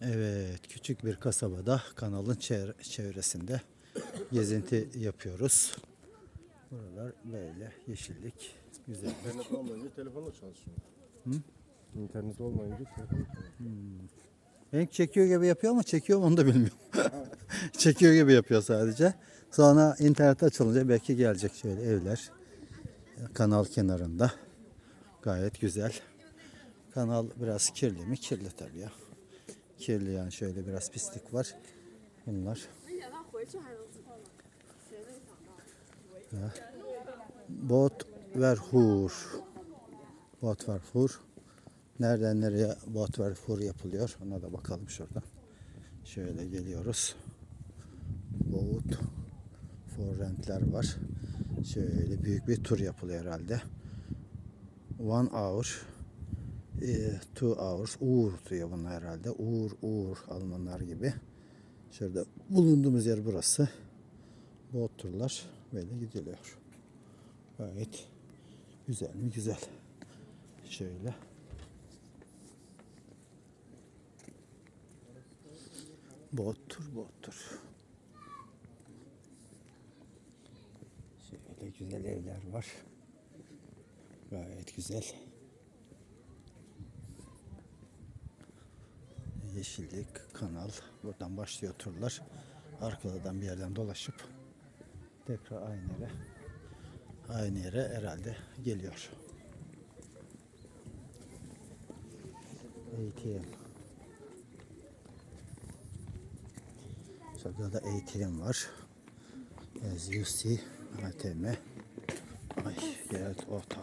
Evet, küçük bir kasabada kanalın çevre- çevresinde gezinti yapıyoruz. Buralar böyle yeşillik, güzellik. İnternet olmayınca telefonla çalışıyor. Hı? İnternet olmayınca telefonla çalışıyor. Benim çekiyor gibi yapıyor ama çekiyor mu onu da bilmiyorum. çekiyor gibi yapıyor sadece. Sonra internet açılınca belki gelecek şöyle evler. Kanal kenarında. Gayet güzel. Kanal biraz kirli mi? Kirli tabii ya kirli yani şöyle biraz pislik var. Bunlar. Ya. Bot verhur. Bot verhur. Nereden nereye bot verhur yapılıyor? Ona da bakalım şuradan. Şöyle geliyoruz. Boat for rentler var. Şöyle büyük bir tur yapılıyor herhalde. One hour eh, Two hours. Uğur diyor bunlar herhalde. Uğur, Uğur Almanlar gibi. Şurada bulunduğumuz yer burası. Boat turlar böyle gidiliyor. Gayet güzel mi? Güzel. Şöyle. Bottur, bottur. Şöyle güzel evler var. Gayet güzel. Yeşillik, kanal. Buradan başlıyor turlar. Arkadan bir yerden dolaşıp tekrar aynı yere aynı yere herhalde geliyor. ATM. Şurada da ATM var. As you see ATM. Ay, evet orta.